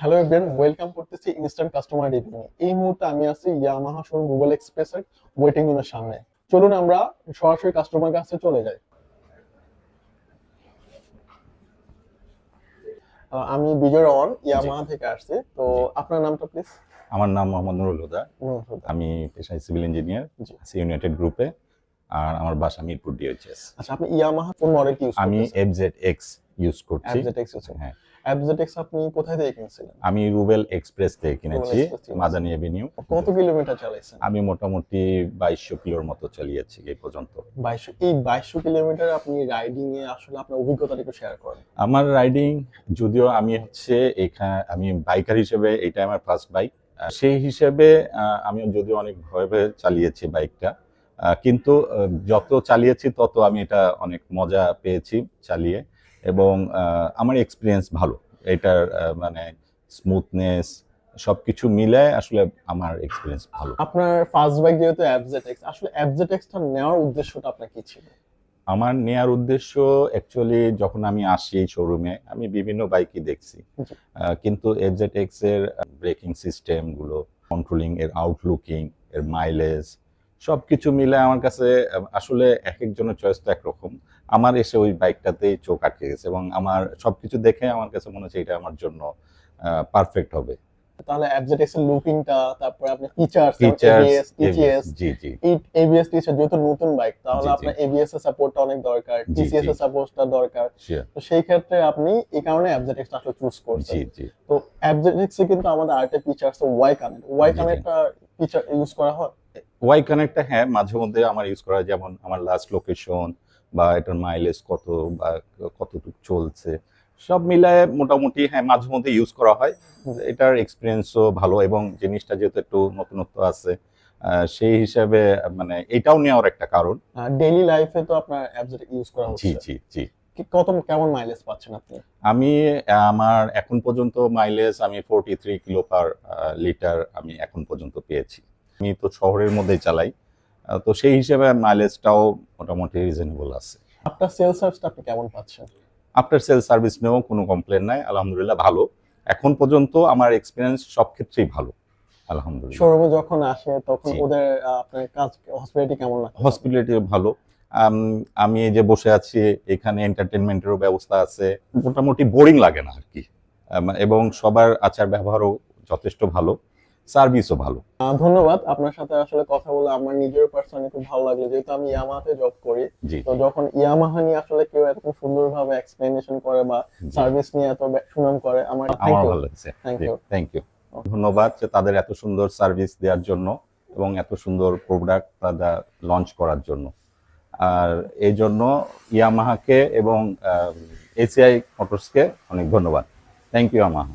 Hello everyone welcome করতেছি instant customer review এই মুহূর্তে আমি আছি ইয়ামাহা শোরুম গুগল এক্সপ্রেস এর ওয়েটিং রুমের সামনে। চলুন আমরা সরাসরি কাস্টমার কাছে চলে যাই। আমি বিজয় রহমান ইয়ামাহা থেকে আসছি। তো আপনার নামটা প্লিজ আমার নাম মোহাম্মদ নুরুল হুদা। আমি পেশায় সিভিল ইঞ্জিনিয়ার। আছি ইউনাইটেড গ্রুপে আর আমার বাসা মিরপুর ডিএইচএস আচ্ছা আপনি ইয়ামাহা কোন মডেলটি ইউজ আমি এফজেড এক্স ইউজ করছি। অ্যাবজেটেক্স এক্স হ্যাঁ। অ্যাবজেটেক্স আপনি কোথায় থেকে কিনছিলেন? আমি রুবেল এক্সপ্রেস থেকে কিনেছি মাদানি এভিনিউ কত কিলোমিটার চালাইছেন? আমি মোটামুটি বাইশশো কিলোর মতো চালিয়েছি এই পর্যন্ত। বাইশশো এই বাইশশো কিলোমিটার আপনি রাইডিং এ আসলে আপনার অভিজ্ঞতাটা একটু শেয়ার করেন। আমার রাইডিং যদিও আমি হচ্ছে এখানে আমি বাইকার হিসেবে এটা আমার ফার্স্ট বাইক সেই হিসেবে আমি যদিও অনেক ভয়ে ভয়ে চালিয়েছি বাইকটা কিন্তু যত চালিয়েছি তত আমি এটা অনেক মজা পেয়েছি চালিয়ে। এবং আমার এক্সপিরিয়েন্স ভালো। এটার মানে স্মুথনেস সবকিছু মিলে আসলে আমার এক্সপিরিয়েন্স ভালো। আপনার ফার্স্ট বাইক যেহেতু অ্যাবজেটেক্স আসলে অ্যাবজেটেক্সটা নেওয়ার উদ্দেশ্যটা আপনার কি ছিল? আমার নেয়ার উদ্দেশ্য অ্যাকচুয়ালি যখন আমি আসি এই শোরুমে আমি বিভিন্ন বাইকই দেখছি। কিন্তু এফজেড এক্সের ব্রেকিং সিস্টেমগুলো কন্ট্রোলিং এর আউটলুকিং এর মাইলেজ সবকিছু মিলে আমার কাছে আসলে এক একজনের চয়েস তো একরকম। আমার এসে ওই বাইকটাতেই চোখ আটকে গেছে এবং আমার সবকিছু দেখে আমার কাছে মনে হচ্ছে এটা আমার জন্য পারফেক্ট হবে। তাহলে অ্যাবজেটেক্স এর লুকিংটা তারপরে আপনার ফিচারস ফিচার্স এবিএস টিচিএস জি জি। এবিএস টিচিএস যেহেতু নতুন বাইক তাহলে। আপনার এবিএস এর সাপোর্টটা অনেক দরকার টিসিএস এর সাপোর্টটা দরকার। তো সেই ক্ষেত্রে আপনি এই কারণে অ্যাবজেটেক্সটা আসলে চুজ করছেন। জি জি। তো অ্যাবজেটেক্স কিন্তু আমাদের আরেকটা ফিচার আছে ওয়াই কানেক্ট ওয়াই। কানেক্টটা ফিচার ইউজ করা হয়? ওয়াই কানেক্টটা হ্যাঁ মাঝে মধ্যে আমার ইউজ করা যেমন আমার লাস্ট লোকেশন বা এটার মাইলেজ কত বা কতটুকু চলছে সব মিলায় মোটামুটি হ্যাঁ মাঝে মধ্যে ইউজ করা হয়। এটার এক্সপিরিয়েন্সও ভালো এবং জিনিসটা যেহেতু একটু নতুনত্ব আছে সেই হিসাবে মানে এটাও নেওয়ার একটা কারণ। ডেইলি লাইফে তো আপনার অ্যাবজেটেক্স ইউজ করা জি হচ্ছে। জি জি। কি- কত কেমন মাইলেজ পাচ্ছেন আপনি? আমি আমার এখন পর্যন্ত মাইলেজ আমি forty three kilo per litre আমি এখন পর্যন্ত পেয়েছি। আমি তো শহরের মধ্যেই চালাই। তো সেই হিসেবে মাইলেজটাও মোটামুটি রিজনেবল আছে। আপনার সেল সার্ভিসটা আপনি কেমন পাচ্ছেন? আফটার সেল সার্ভিস নিয়েও কোনো কমপ্লেন নাই আলহামদুলিল্লাহ ভালো। এখন পর্যন্ত আমার এক্সপিরিয়েন্স সব ক্ষেত্রেই ভালো আলহামদুলিল্লাহ। শোরুমে যখন আসে তখন ওদের আপনার কাজ হসপিটালিটি কেমন লাগে হসপিটালিটি ভালো। আমি যে বসে আছি এখানে এন্টারটেনমেন্টেরও ব্যবস্থা আছে। মোটামুটি বোরিং লাগে না আর কি। এবং সবার আচার ব্যবহারও যথেষ্ট ভালো। সার্ভিসও ভালো। ধন্যবাদ। আপনার সাথে আসলে কথা বলে আমার নিজের পার্সোনালি খুব ভালো লাগল। যেহেতু আমি ইয়ামাহাতে জব করি তো যখন ইয়ামাহা নিয়ে আসলে কেউ এত সুন্দরভাবে এক্সপ্লেনেশন করে বা সার্ভিস নিয়ে এত সুনাম করে আমার থ্যাংক ইউ ভালো লাগছে। Thank you. থ্যাংক ইউ ধন্যবাদ যে তাদের এত সুন্দর সার্ভিস দেওয়ার জন্য এবং এত সুন্দর প্রোডাক্ট তারা লঞ্চ করার জন্য। আর এই জন্য ইয়ামাহাকে এবং এসিআই মোটরসকে অনেক ধন্যবাদ। Thank you Yamaha